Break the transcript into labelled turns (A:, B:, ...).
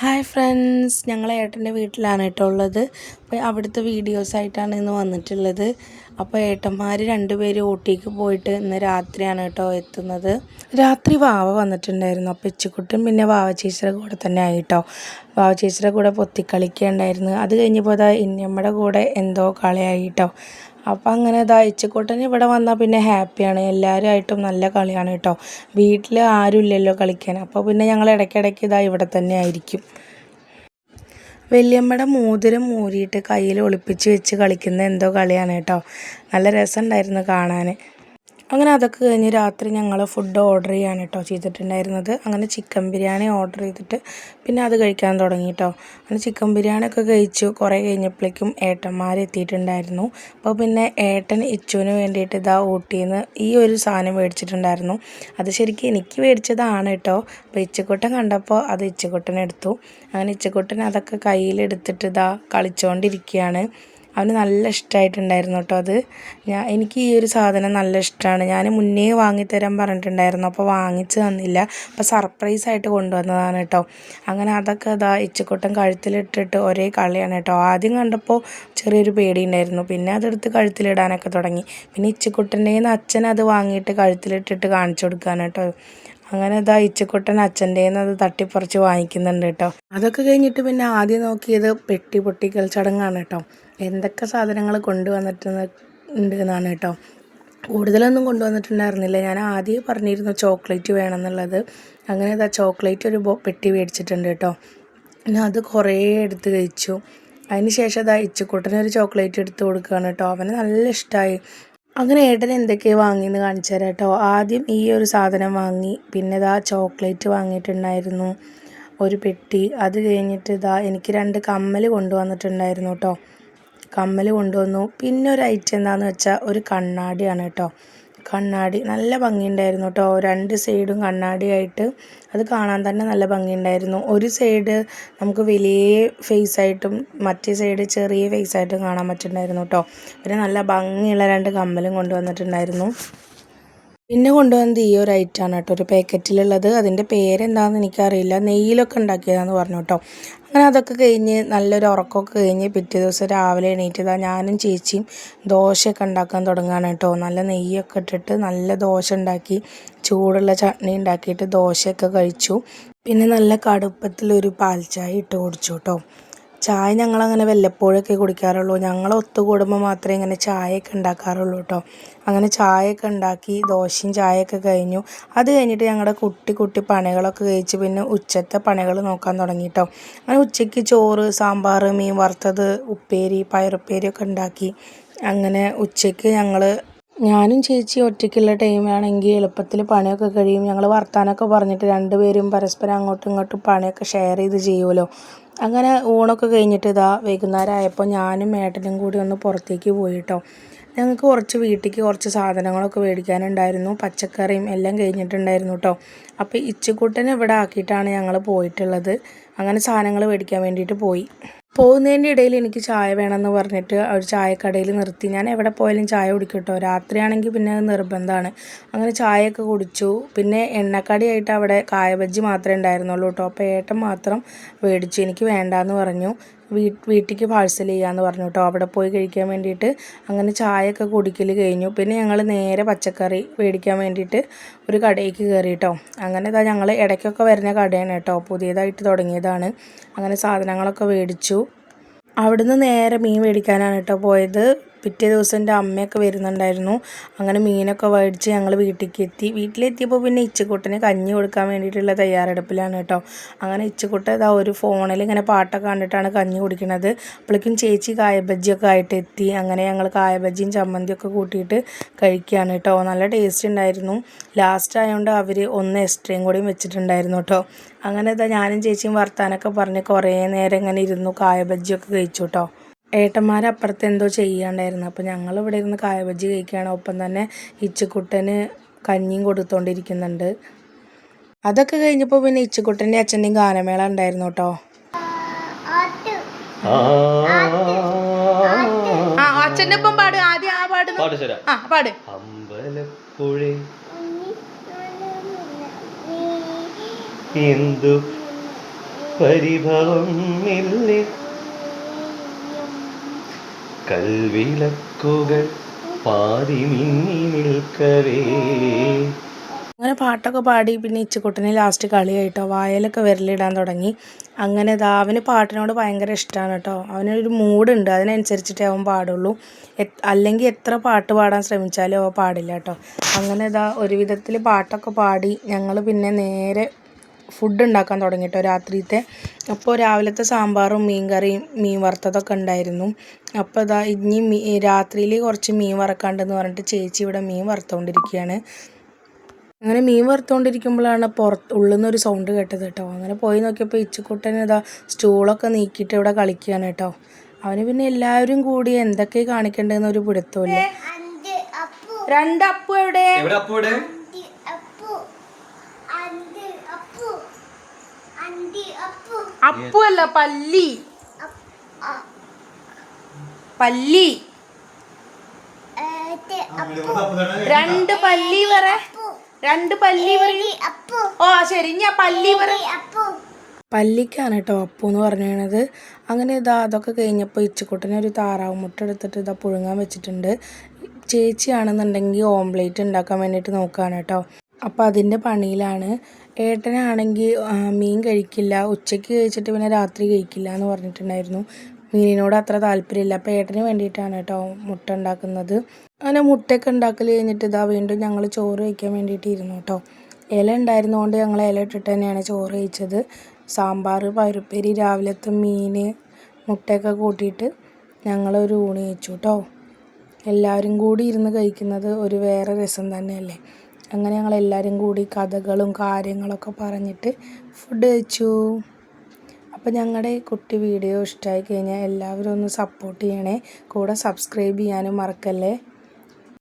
A: Hi friends ഞങ്ങൾ ഏട്ടന്റെ വീട്ടിലാണ് കേട്ടോ ഉള്ളത്. അപ്പോൾ അവിടുത്തെ വീഡിയോസായിട്ടാണ് ഇന്ന് വന്നിട്ടുള്ളത്. അപ്പോൾ ഏട്ടന്മാർ രണ്ടുപേരും ഊട്ടിക്ക് പോയിട്ട് ഇന്ന് രാത്രിയാണ് കേട്ടോ എത്തുന്നത്. രാത്രി വാവ വന്നിട്ടുണ്ടായിരുന്നു. അപ്പോൾ ഇച്ചിക്കുട്ടും പിന്നെ വാവ ചേച്ചിയുടെ കൂടെ തന്നെ ആയിട്ടോ വാവ ചേച്ചിയുടെ കൂടെ പൊത്തിക്കളിക്കുകയുണ്ടായിരുന്നു. അത് കഴിഞ്ഞപ്പോൾ അതാ ഇന്നമ്മയുടെ കൂടെ എന്തോ കളിയായിട്ടോ അപ്പോൾ അങ്ങനെ ഇതാ ഇച്ചക്കൂട്ടൻ ഇവിടെ വന്നാൽ പിന്നെ ഹാപ്പിയാണ്. എല്ലാവരുമായിട്ടും നല്ല കളിയാണ് കേട്ടോ. വീട്ടിൽ ആരും ഇല്ലല്ലോ കളിക്കാൻ. അപ്പോൾ പിന്നെ ഞങ്ങൾ ഇടയ്ക്കിടയ്ക്ക് ഇതാ ഇവിടെ തന്നെ ആയിരിക്കും. വല്യമ്മയുടെ മോതിരം മൂരിയിട്ട് കയ്യിൽ ഒളിപ്പിച്ച് വെച്ച് കളിക്കുന്ന എന്തോ കളിയാണ് കേട്ടോ. നല്ല രസമുണ്ടായിരുന്നു കാണാൻ അങ്ങനെ അതൊക്കെ കഴിഞ്ഞ് രാത്രി ഞങ്ങൾ ഫുഡ് ഓർഡർ ചെയ്യാണ് കേട്ടോ ചെയ്തിട്ടുണ്ടായിരുന്നത്. അങ്ങനെ ചിക്കൻ ബിരിയാണി ഓർഡർ ചെയ്തിട്ട് പിന്നെ അത് കഴിക്കാൻ തുടങ്ങി കേട്ടോ അങ്ങനെ ചിക്കൻ ബിരിയാണി ഒക്കെ കഴിച്ചു. കുറേ കഴിഞ്ഞപ്പോഴേക്കും ഏട്ടന്മാർ എത്തിയിട്ടുണ്ടായിരുന്നു. അപ്പോൾ പിന്നെ ഏട്ടൻ ഇച്ചുവിന് വേണ്ടിയിട്ട് ഇതാ ഊട്ടിന്ന് ഈ ഒരു സാധനം മേടിച്ചിട്ടുണ്ടായിരുന്നു. അത് ശരിക്കും എനിക്ക് മേടിച്ചതാണ് കേട്ടോ അപ്പോൾ ഇച്ചക്കുട്ടൻ കണ്ടപ്പോൾ അത് ഇച്ചക്കുട്ടൻ എടുത്തു. അങ്ങനെ ഇച്ചക്കുട്ടൻ അതൊക്കെ കയ്യിലെടുത്തിട്ട് ഇതാ കളിച്ചുകൊണ്ടിരിക്കുകയാണ് അവന് നല്ല ഇഷ്ടമായിട്ടുണ്ടായിരുന്നു കേട്ടോ അത്. ഞാൻ എനിക്ക് ഈ ഒരു സാധനം നല്ല ഇഷ്ടമാണ് ഞാൻ മുന്നേ വാങ്ങിത്തരാൻ പറഞ്ഞിട്ടുണ്ടായിരുന്നു. അപ്പോൾ വാങ്ങിച്ച് തന്നില്ല. അപ്പോൾ സർപ്രൈസായിട്ട് കൊണ്ടുവന്നതാണ് കേട്ടോ. അങ്ങനെ അതൊക്കെ ഇതാ ഇച്ചക്കൂട്ടം കഴുത്തിലിട്ടിട്ട് ഒരേ കളിയാണ് കേട്ടോ. ആദ്യം കണ്ടപ്പോൾ ചെറിയൊരു പേടി ഉണ്ടായിരുന്നു പിന്നെ അതെടുത്ത് കഴുത്തിലിടാനൊക്കെ തുടങ്ങി. പിന്നെ ഇച്ചക്കുട്ടന്റെ അച്ഛൻ അത് വാങ്ങിയിട്ട് കഴുത്തിലിട്ടിട്ട് കാണിച്ചു കൊടുക്കുകയാണ് കേട്ടോ. അങ്ങനെ ഇതാ ഇച്ചക്കുട്ടൻ അച്ഛന്റെ അത് തട്ടിപ്പറിച്ച് വാങ്ങിക്കുന്നുണ്ട് കേട്ടോ. അതൊക്കെ കഴിഞ്ഞിട്ട് പിന്നെ ആദ്യം നോക്കിയത് പെട്ടി പൊട്ടിക്കൽ ചടങ്ങാണ് കേട്ടോ. എന്തൊക്കെ സാധനങ്ങൾ കൊണ്ടുവന്നിട്ടുണ്ട് എന്നാണ് കേട്ടോ. കൂടുതലൊന്നും കൊണ്ടുവന്നിട്ടുണ്ടായിരുന്നില്ല. ഞാൻ ആദ്യം പറഞ്ഞിരുന്നു ചോക്ലേറ്റ് വേണമെന്നുള്ളത്. അങ്ങനെ ഇതാ ചോക്ലേറ്റ് ഒരു പെട്ടി മേടിച്ചിട്ടുണ്ട് കേട്ടോ. പിന്നെ അത് കുറേ എടുത്ത് കഴിച്ചു. അതിന് ശേഷം അതാ ഇച്ചക്കൂട്ടനൊരു ചോക്ലേറ്റ് എടുത്ത് കൊടുക്കുകയാണ് കേട്ടോ. അവന് നല്ല ഇഷ്ടമായി അങ്ങനെ ഏട്ടൻ എന്തൊക്കെയാണ് വാങ്ങിയെന്ന് കാണിച്ചു തരാം കേട്ടോ ആദ്യം ഈ ഒരു സാധനം വാങ്ങി പിന്നെ ഇതാ ചോക്ലേറ്റ് വാങ്ങിയിട്ടുണ്ടായിരുന്നു ഒരു പെട്ടി. അത് കഴിഞ്ഞിട്ട് ഇതാ എനിക്ക് രണ്ട് കമ്മൽ കൊണ്ടുവന്നിട്ടുണ്ടായിരുന്നു കേട്ടോ കമ്മൽ കൊണ്ടുവന്നു. പിന്നെ ഒരു ഐറ്റം എന്താണെന്ന് വെച്ചാൽ ഒരു കണ്ണാടിയാണ് കേട്ടോ കണ്ണാടി നല്ല ഭംഗിയുണ്ടായിരുന്നു കേട്ടോ. രണ്ട് സൈഡും കണ്ണാടിയായിട്ട് അത് കാണാൻ തന്നെ നല്ല ഭംഗിയുണ്ടായിരുന്നു. ഒരു സൈഡ് നമുക്ക് വലിയ ഫേസ് ആയിട്ടും മറ്റേ സൈഡ് ചെറിയ ഫേസ് ആയിട്ടും കാണാൻ പറ്റുന്നുണ്ടായിരുന്നു കേട്ടോ. പിന്നെ നല്ല ഭംഗിയുള്ള രണ്ട് കമ്മലും കൊണ്ടുവന്നിട്ടുണ്ടായിരുന്നു. പിന്നെ കൊണ്ടുവന്നത് ഈ ഒരു ഐറ്റമാണ് കേട്ടോ. ഒരു പാക്കറ്റിലുള്ളത്. അതിന്റെ പേരെന്താണെന്ന് എനിക്കറിയില്ല. നെയ്യിലൊക്കെ ഉണ്ടാക്കിയതാണെന്ന് പറഞ്ഞു കേട്ടോ. അങ്ങനെ അതൊക്കെ കഴിഞ്ഞ് നല്ലൊരു ഉറക്കമൊക്കെ കഴിഞ്ഞ് പിറ്റേ ദിവസം രാവിലെ എണീറ്റതാ ഞാനും ചേച്ചിയും ദോശയൊക്കെ ഉണ്ടാക്കാൻ തുടങ്ങുകയാണ് കേട്ടോ. നല്ല നെയ്യൊക്കെ ഇട്ടിട്ട് നല്ല ദോശ ഉണ്ടാക്കി ചൂടുള്ള ചട്നി ഉണ്ടാക്കിയിട്ട് ദോശയൊക്കെ കഴിച്ചു. പിന്നെ നല്ല കടുപ്പത്തിലൊരു പാൽച്ചായ ഇട്ട് കുടിച്ചു കേട്ടോ. ചായ ഞങ്ങളങ്ങനെ വല്ലപ്പോഴൊക്കെ കുടിക്കാറുള്ളൂ. ഞങ്ങൾ ഒത്തുകൂടുമ്പോൾ മാത്രമേ ഇങ്ങനെ ചായയൊക്കെ ഉണ്ടാക്കാറുള്ളൂ കേട്ടോ അങ്ങനെ ചായയൊക്കെ ഉണ്ടാക്കി ദോശയും ചായയൊക്കെ കഴിഞ്ഞു. അത് കഴിഞ്ഞിട്ട് ഞങ്ങളുടെ കുട്ടി കുട്ടി പണികളൊക്കെ കഴിച്ച് പിന്നെ ഉച്ചത്തെ പണികൾ നോക്കാൻ തുടങ്ങി കേട്ടോ അങ്ങനെ ഉച്ചയ്ക്ക് ചോറ് സാമ്പാർ മീൻ വറുത്തത് ഉപ്പേരി പയറുപ്പേരി ഒക്കെ ഉണ്ടാക്കി. അങ്ങനെ ഉച്ചയ്ക്ക് ഞങ്ങൾ ഞാനും ചേച്ചി ഒറ്റയ്ക്കുള്ള ടൈമാണെങ്കിൽ എളുപ്പത്തിൽ പണിയൊക്കെ കഴിയും. ഞങ്ങൾ വർത്താനമൊക്കെ പറഞ്ഞിട്ട് രണ്ടുപേരും പരസ്പരം അങ്ങോട്ടും ഇങ്ങോട്ടും പണിയൊക്കെ ഷെയർ ചെയ്ത് ചെയ്യുമല്ലോ. അങ്ങനെ ഊണൊക്കെ കഴിഞ്ഞിട്ട് ഇതാ വൈകുന്നേരം ആയപ്പോൾ ഞാനും ഏട്ടനും കൂടി ഒന്ന് പുറത്തേക്ക് പോയി കേട്ടോ ഞങ്ങൾക്ക് കുറച്ച് വീട്ടിലേക്ക് കുറച്ച് സാധനങ്ങളൊക്കെ മേടിക്കാനുണ്ടായിരുന്നു. പച്ചക്കറിയും എല്ലാം കഴിഞ്ഞിട്ടുണ്ടായിരുന്നു കേട്ടോ അപ്പോൾ ഇച്ചുകൂട്ടനെ ഇവിടെ ആക്കിയിട്ടാണ് ഞങ്ങൾ പോയിട്ടുള്ളത്. അങ്ങനെ സാധനങ്ങൾ മേടിക്കാൻ വേണ്ടിയിട്ട് പോയി. പോകുന്നതിന്റെ ഇടയിൽ എനിക്ക് ചായ വേണമെന്ന് പറഞ്ഞിട്ട് ഒരു ചായക്കടയിൽ നിർത്തി. ഞാൻ എവിടെ പോയാലും ചായ കുടിക്കട്ടോ. രാത്രിയാണെങ്കിൽ പിന്നെ അത് നിർബന്ധമാണ്. അങ്ങനെ ചായയൊക്കെ കുടിച്ചു. പിന്നെ എണ്ണക്കടിയായിട്ട് അവിടെ കായബജ്ജി മാത്രമേ ഉണ്ടായിരുന്നുള്ളൂ കേട്ടോ. അപ്പോൾ ഏട്ടൻ മാത്രം മേടിച്ചു. എനിക്ക് വേണ്ടാന്ന് പറഞ്ഞു. വീട്ടിലേക്ക് പാഴ്സൽ ചെയ്യാമെന്ന് പറഞ്ഞു കേട്ടോ അവിടെ പോയി കഴിക്കാൻ വേണ്ടിയിട്ട് അങ്ങനെ ചായയൊക്കെ കുടിക്കൽ കഴിഞ്ഞു. പിന്നെ ഞങ്ങൾ നേരെ പച്ചക്കറി മേടിക്കാൻ വേണ്ടിയിട്ട് ഒരു കടയിലേക്ക് കയറി കേട്ടോ അങ്ങനെ ഇതാ ഞങ്ങൾ ഇടയ്ക്കൊക്കെ വരുന്ന കടയാണ് കേട്ടോ പുതിയതായിട്ട് തുടങ്ങിയതാണ്. അങ്ങനെ സാധനങ്ങളൊക്കെ മേടിച്ചു. അവിടുന്ന് നേരെ മീൻ മേടിക്കാനാണ് കേട്ടോ പോയത്. പിറ്റേ ദിവസം എന്റെ അമ്മയൊക്കെ വരുന്നുണ്ടായിരുന്നു. അങ്ങനെ മീനൊക്കെ മേടിച്ച് ഞങ്ങൾ വീട്ടിലേക്ക് എത്തി വീട്ടിലെത്തിയപ്പോൾ പിന്നെ ഇച്ചക്കൂട്ടന് കഞ്ഞി കൊടുക്കാൻ വേണ്ടിയിട്ടുള്ള തയ്യാറെടുപ്പിലാണ് കേട്ടോ. അങ്ങനെ ഇച്ചക്കൂട്ട ഇതാ ഒരു ഫോണിൽ ഇങ്ങനെ പാട്ടൊക്കെ കണ്ടിട്ടാണ് കഞ്ഞി കുടിക്കുന്നത് അപ്പോഴേക്കും ചേച്ചി കായബജ്ജിയൊക്കെ ആയിട്ട് എത്തി അങ്ങനെ ഞങ്ങൾ കായബജ്ജിയും ചമ്മന്തിയൊക്കെ കൂട്ടിയിട്ട് കഴിക്കുകയാണ് കേട്ടോ. നല്ല ടേസ്റ്റ് ഉണ്ടായിരുന്നു. ലാസ്റ്റ് ആയതുകൊണ്ട് അവർ ഒന്ന് എക്സ്ട്രയും കൂടിയും വെച്ചിട്ടുണ്ടായിരുന്നു കേട്ടോ. അങ്ങനെ ഇതാ ഞാനും ചേച്ചിയും വർത്താനൊക്കെ പറഞ്ഞ് കുറേ നേരം ഇങ്ങനെ ഇരുന്നു കായബജ്ജിയൊക്കെ കഴിച്ചു കേട്ടോ. ഏട്ടന്മാർ അപ്പുറത്ത് എന്തോ ചെയ്യാണ്ടായിരുന്നു അപ്പോൾ ഞങ്ങൾ ഇവിടെ ഇരുന്ന് കായബജി കഴിക്കുകയാണ് ഒപ്പം തന്നെ ഇച്ചക്കുട്ടന് കഞ്ഞിയും കൊടുത്തോണ്ടിരിക്കുന്നുണ്ട് അതൊക്കെ കഴിഞ്ഞപ്പോൾ പിന്നെ ഇച്ചക്കുട്ടന്റെ അച്ഛന്റെയും ഗാനമേള ഉണ്ടായിരുന്നു കേട്ടോ അച്ഛന്റെ ഒപ്പം പാട് ആദ്യം ആ പാട് ആ പാട്
B: അമ്പലപ്പുഴ എന്തു പരിഭവം ഇല്ലേ കൽവിളക്കുകൾ പാതി മിന്നി നിൽക്കവേ.
A: അങ്ങനെ പാട്ടൊക്കെ പാടി പിന്നെ ഇച്ചക്കുട്ടനെ ലാസ്റ്റ് കളിയായിട്ടോ. വായലൊക്കെ വിരലിടാൻ തുടങ്ങി. അങ്ങനെ ഇതാ അവന് പാട്ടിനോട് ഭയങ്കര ഇഷ്ടമാണ് കേട്ടോ. അവനൊരു മൂഡുണ്ട്. അതിനനുസരിച്ചിട്ടേ അവൻ പാടുള്ളൂ. അല്ലെങ്കിൽ എത്ര പാട്ട് പാടാൻ ശ്രമിച്ചാലും അവൻ പാടില്ല കേട്ടോ. അങ്ങനെ ഇതാ ഒരു വിധത്തിൽ പാട്ടൊക്കെ പാടി ഞങ്ങൾ പിന്നെ നേരെ ഫുഡ് ഉണ്ടാക്കാൻ തുടങ്ങി കേട്ടോ രാത്രിത്തെ. അപ്പോൾ രാവിലത്തെ സാമ്പാറും മീൻ കറിയും മീൻ വറുത്തതൊക്കെ ഉണ്ടായിരുന്നു. അപ്പോൾ ഇതാ ഇനി മീ രാത്രിയിൽ കുറച്ച് മീൻ വറക്കാണ്ടെന്ന് പറഞ്ഞിട്ട് ചേച്ചി ഇവിടെ മീൻ വറുത്തുകൊണ്ടിരിക്കുകയാണ് അങ്ങനെ മീൻ വറുത്തുകൊണ്ടിരിക്കുമ്പോഴാണ് പുറത്ത് ഉള്ളിൽ നിന്നൊരു സൗണ്ട് കേട്ടത് കേട്ടോ. അങ്ങനെ പോയി നോക്കിയപ്പോൾ ഇച്ചുക്കുട്ടൻ ഇതാ സ്റ്റൂളൊക്കെ നീക്കിയിട്ട് ഇവിടെ കളിക്കുകയാണ് കേട്ടോ. അവന് പിന്നെ എല്ലാവരും കൂടി എന്തൊക്കെ കാണിക്കേണ്ടതെന്ന് ഒരു പിടുത്തമില്ല രണ്ട് അപ്പു എവിടെ
B: എവിടെ അപ്പോടെ
A: അപ്പു അല്ല പല്ലി. പല്ലി. രണ്ട് പല്ലി പറ. രണ്ട് പല്ലി പറയൂ. ഓ ശരി. ഞാൻ പല്ലി പറ. പല്ലിക്കാണ് കേട്ടോ അപ്പു എന്ന് പറഞ്ഞത് അങ്ങനെ ഇതാ അതൊക്കെ കഴിഞ്ഞപ്പോൾ ഇച്ചുക്കുട്ടനെ ഒരു താറാവ് മുട്ട എടുത്തിട്ട് ഇതാ പുഴുങ്ങാൻ വെച്ചിട്ടുണ്ട്. ചേച്ചിയാണെന്നുണ്ടെങ്കിൽ ഓംപ്ലേറ്റ് ഉണ്ടാക്കാൻ വേണ്ടിയിട്ട് നോക്കുകയാണ് കേട്ടോ അപ്പോൾ അതിന്റെ പണിയിലാണ് ഏട്ടനാണെങ്കിൽ മീൻ കഴിക്കില്ല. ഉച്ചയ്ക്ക് കഴിച്ചിട്ട് പിന്നെ രാത്രി കഴിക്കില്ല എന്ന് പറഞ്ഞിട്ടുണ്ടായിരുന്നു. മീനിനോട് അത്ര താല്പര്യമില്ല. അപ്പോൾ ഏട്ടന് വേണ്ടിയിട്ടാണ് കേട്ടോ മുട്ട ഉണ്ടാക്കുന്നത്. അങ്ങനെ മുട്ടയൊക്കെ ഉണ്ടാക്കൽ കഴിഞ്ഞിട്ട് ഇതാ വീണ്ടും ഞങ്ങൾ ചോറ് കഴിക്കാൻ വേണ്ടിയിട്ട് ഇരുന്നു കേട്ടോ. ഇല ഉണ്ടായിരുന്നതുകൊണ്ട് ഞങ്ങൾ ഇല ഇട്ടിട്ട് തന്നെയാണ് ചോറ് കഴിച്ചത്. സാമ്പാർ പരുപ്പേരി രാവിലത്തെ മീൻ മുട്ടയൊക്കെ കൂട്ടിയിട്ട് ഞങ്ങളൊരു ഊണ് കഴിച്ചു കേട്ടോ. എല്ലാവരും കൂടി ഇരുന്ന് കഴിക്കുന്നത് ഒരു വേറെ രസം തന്നെയല്ലേ? അങ്ങനെ ഞങ്ങൾ എല്ലാവരും കൂടി കഥകളും കാര്യങ്ങളൊക്കെ പറഞ്ഞിട്ട് ഫുഡ് കഴിച്ചു. അപ്പോൾ ഞങ്ങളുടെ കുട്ടി വീഡിയോ ഇഷ്ടമായി കഴിഞ്ഞാൽ എല്ലാവരും ഒന്ന് സപ്പോർട്ട് ചെയ്യണേ. കൂടെ സബ്സ്ക്രൈബ് ചെയ്യാനും മറക്കല്ലേ?